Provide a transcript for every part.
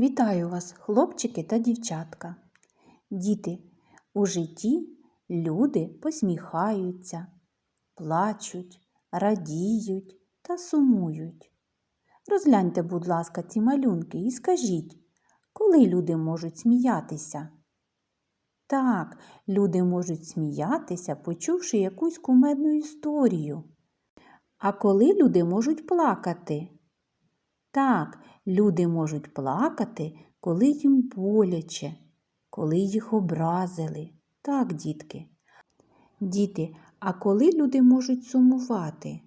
Вітаю вас, хлопчики та дівчатка. Діти, у житті люди посміхаються, плачуть, радіють та сумують. Розгляньте, будь ласка, ці малюнки і скажіть, коли люди можуть сміятися? Так, люди можуть сміятися, почувши якусь кумедну історію. А коли люди можуть плакати? Так, люди можуть плакати, коли їм боляче, коли їх образили. Так, дітки. Діти, а коли люди можуть сумувати?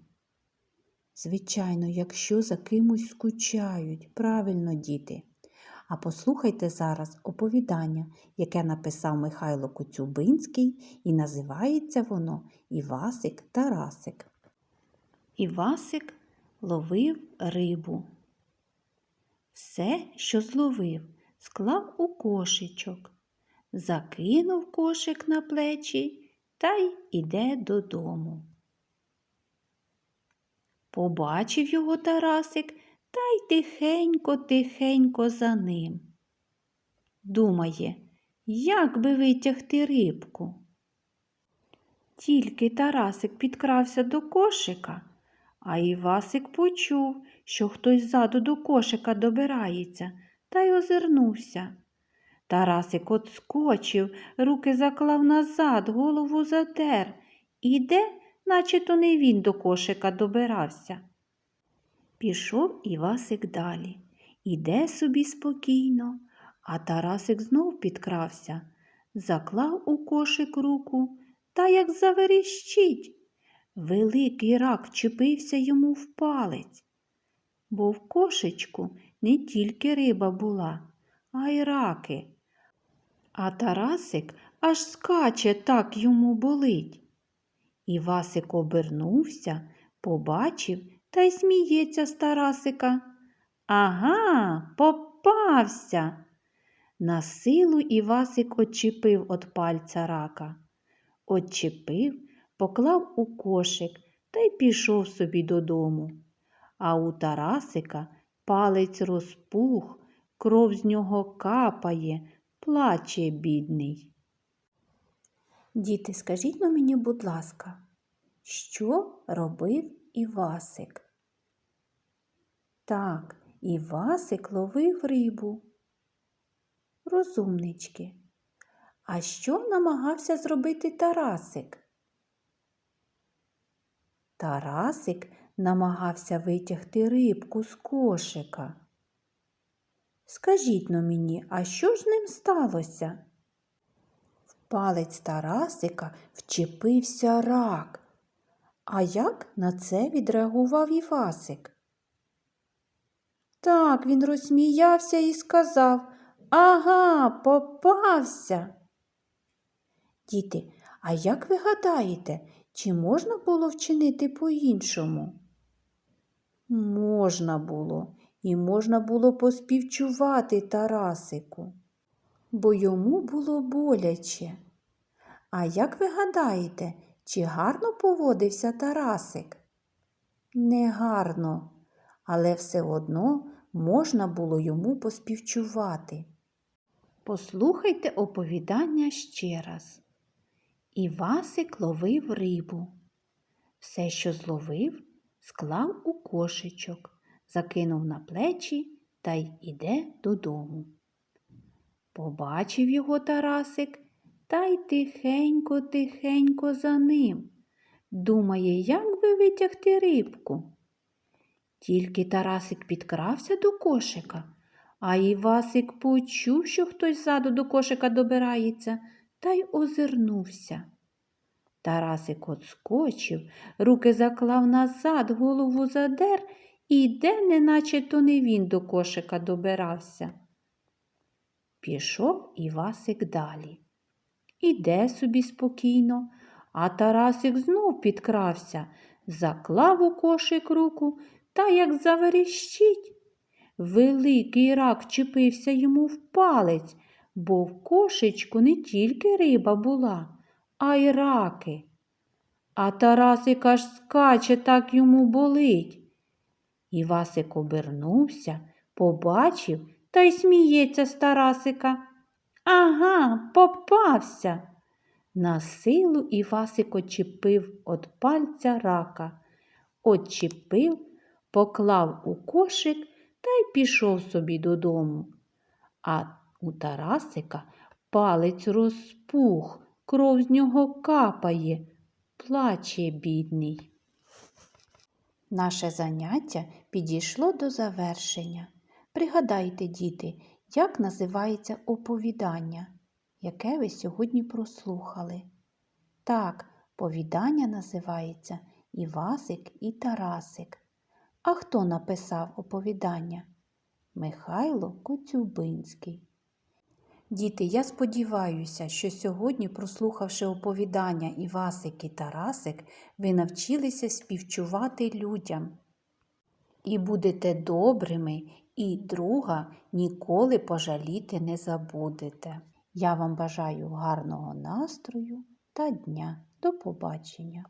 Звичайно, якщо за кимось скучають. Правильно, діти. А послухайте зараз оповідання, яке написав Михайло Коцюбинський, і називається воно Івасик Тарасик. Івасик ловив рибу. Все, що зловив, склав у кошечок, закинув кошик на плечі та й іде додому. Побачив його Тарасик та й тихенько-тихенько за ним. Думає, як би витягти рибку. Тільки Тарасик підкрався до кошика, а Івасик почув, що хтось ззаду до кошика добирається, та й озирнувся. Тарасик отскочив, руки заклав назад, голову задер. Іде, наче то не він до кошика добирався. Пішов Івасик далі. Іде собі спокійно, а Тарасик знов підкрався, заклав у кошик руку та як заверіщить. Великий рак вчепився йому в палець, бо в кошечку не тільки риба була, а й раки. А Тарасик аж скаче так йому болить. Івасик обернувся, побачив та й сміється з Тарасика. Ага, попався. На силу Івасик очепив від пальця рака. Очепив, поклав у кошик та й пішов собі додому. А у Тарасика палець розпух, кров з нього капає, плаче бідний. Діти, скажіть на мені, будь ласка, що робив Івасик? Так, Івасик ловив рибу. Розумнички. А що намагався зробити Тарасик? Тарасик намагався витягти рибку з кошика. Скажіть но мені, а що ж ним сталося? В палець Тарасика вчепився рак. А як на це відреагував Івасик? Так, він розсміявся і сказав Ага, попався. Діти, а як ви гадаєте, чи можна було вчинити по-іншому? Можна було, і можна було поспівчувати Тарасику, бо йому було боляче. А як ви гадаєте, чи гарно поводився Тарасик? Негарно, але все одно можна було йому поспівчувати. Послухайте оповідання ще раз. Івасик ловив рибу. Все, що зловив, склав у кошечок, закинув на плечі та й іде додому. Побачив його Тарасик та й тихенько-тихенько за ним. Думає, як би витягти рибку. Тільки Тарасик підкрався до кошика, а Івасик почув, що хтось ззаду до кошика добирається, та й озирнувся. Тарасик отскочив, руки заклав назад, голову задер і йде, неначе то не він до кошика добирався. Пішов Івасик далі. Іде собі спокійно, а Тарасик знов підкрався, заклав у кошик руку та як заверіщить. Великий рак вчепився йому в палець, бо в кошечку не тільки риба була, а й раки. А Тарасик аж скаче так йому болить. Івасик обернувся, побачив та й сміється з Тарасика. Ага, попався. На силу Івасик очепив от пальця рака. Отчепив, поклав у кошик та й пішов собі додому. А у Тарасика палець розпух, кров з нього капає, плаче бідний. Наше заняття підійшло до завершення. Пригадайте, діти, як називається оповідання, яке ви сьогодні прослухали. Так, повідання називається Івасик і Тарасик. А хто написав оповідання? Михайло Коцюбинський. Діти, я сподіваюся, що сьогодні, прослухавши оповідання Івасик і Тарасик, ви навчилися співчувати людям і будете добрими, і друга ніколи пожаліти не забудете. Я вам бажаю гарного настрою та дня. До побачення!